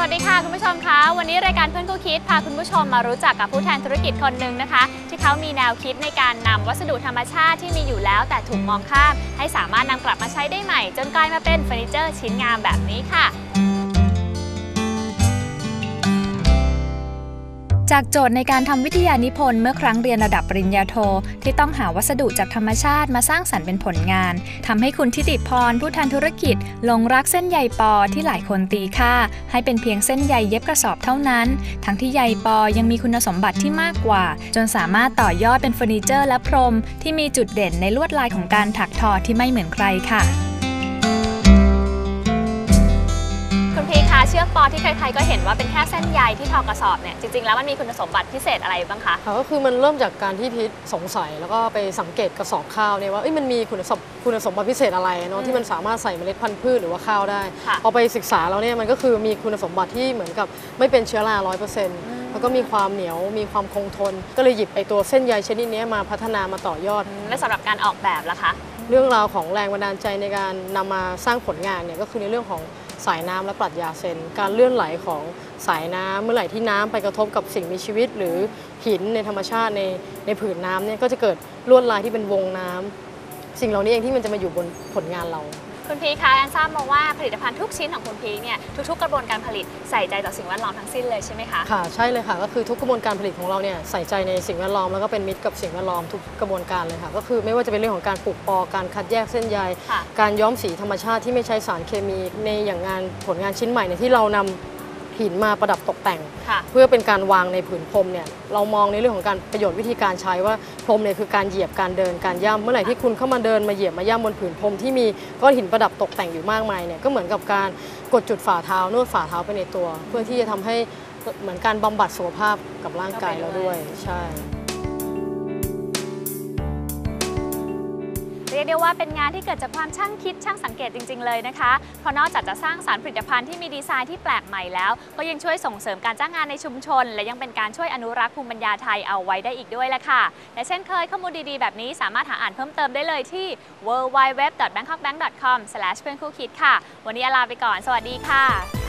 วัสดีค่ะคุณผู้ชมคะวันนี้รายการเพื่อนคู่คิดพาคุณผู้ชมมารู้จักกับผู้แทนธุรกิจคนหนึ่งนะคะ ที่เขามีแนวคิดในการนำวัสดุธรรมชาติที่มีอยู่แล้ว แต่ถูกมองข้ามให้สามารถนำกลับมาใช้ได้ใหม่ จนกลายมาเป็นเฟอร์นิเจอร์ชิ้นงามแบบนี้ค่ะ จากโจทย์ในการทำวิทยานิพนธ์เมื่อครั้งเรียนระดับปริญญาโท ที่ต้องหาวัสดุจากธรรมชาติมาสร้างสรรค์เป็นผลงานทำให้คุณทิติพรผู้แทนธุรกิจลงรักเส้นใยปอที่หลายคนตีค่า ให้เป็นเพียงเส้นใยเย็บกระสอบเท่านั้น ทั้งที่ใยปอยังมีคุณสมบัติที่มากกว่า จนสามารถต่อยอดเป็นเฟอร์นิเจอร์และพรม ที่มีจุดเด่นในลวดลายของการถักทอที่ไม่เหมือนใครค่ะ ชือกปอที่ใครๆก็เห็นว่าเป็นแค่เส้นใยที่ทอกระสอบเนี่ยจริงๆแล้วมันมีคุณสมบัติพิเศษอะไรบ้างคะค่ะก็คือมันเริ่มจากการที่พีทสงสัยแล้วก็ไปสังเกตกระสอบข้าวเนี่ยว่าเอ้ยมันมีคุณสมคุณสมบัติพิเศษอะไรอืเนาะมที่มันสามารถใส่เมล็ดพันธุ์พืชหรือว่าข้าวได้ค่ะพอไปศึกษาแล้วเนี่ยมันก็คือมีคุณสมบัติที่เหมือนกับไม่เป็นเชื้อราร้อยเปอร์เซ็นต์มแล้วก็มีความเหนียวมีความคงทน ก็เลยหยิบไอตัวเส้นใยชนิดเนี้ยมาพัฒนามาต่อยอด และสำหรับการออกแบบล่ะคะ เรื่องราวของแรงบันดาลใจในการนำมาสร้างผลงานเนี่ยก็คือในเรื่องของ สายน้ำและปรัชญาเซน การเลื่อนไหลของสายน้ำเมื่อไหร่ที่น้ำไปกระทบกับสิ่งมีชีวิต หรือหินในธรรมชาติในในผืนน้ำเนี่ยก็จะเกิดลวดลายที่เป็นวงน้ำสิ่งเหล่านี้เองที่มันจะมาอยู่บนผลงานเรา คุณพีคะแอนทราบมาว่าผลิตภัณฑ์ทุกชิ้นของคุณพีเนี่ยทุกๆกระบวนการผลิตใส่ใจต่อสิ่งแวดล้อมทั้งสิ้นเลยใช่ไหมคะค่ะใช่เลยค่ะก็คือทุกกระบวนการผลิตของเราเนี่ยใส่ใจในสิ่งแวดล้อมแล้วก็เป็นมิตรกับสิ่งแวดล้อมทุกกระบวนการเลยค่ะก็คือไม่ว่าจะเป็นเรื่องของการปลูกปอการคัดแยกเส้นใยค่ะการย้อมสีธรรมชาติที่ไม่ใช้สารเคมีในอย่างงานผลงานชิ้นใหม่เนี่ยที่เรานำ หินมาประดับตกแต่งค่ะเพื่อเป็นการวางในผืนพรมเนี่ยเรามองในเรื่องของการประโยชน์วิธีการใช้ว่าพรมเนี่ยคือการเหยียบการเดินการย่ำเมื่อไหร่ที่คุณเข้ามาเดินมาเหยียบมาย่ำบนผืนพรมที่มีก้อนหินประดับตกแต่งอยู่มากมายเนี่ยก็เหมือนกับการกดจุดฝ่าเท้านวดฝ่าเท้าไปในตัว เพื่อที่จะทำให้เหมือนการบำบัดสุขภาพกับร่างกายเราด้วยใช่ เรียกได้ว่าเป็นงานที่เกิดจากความช่างคิดช่างสังเกตจริง ๆ เลยนะคะ เพราะนอกจากจะสร้างสารรค์ผลิตภัณฑ์ที่มีดีไซน์ที่แปลกใหม่แล้ว ก็ยังช่วยส่งเสริมการจ้างงานในชุมชน และยังเป็นการช่วยอนุรักษ์ภูมิปัญญาไทยเอาไว้ได้อีกด้วยละค่ะ และเช่นเคยข้อมูลดีๆ แบบนี้สามารถหาอ่านเพิ่มเติมได้เลยที่ w w w b a n g k o k b a n k c o m เพื่อนคู่คิดค่ะ วันนี้ลาไปก่อน สวัสดีค่ะ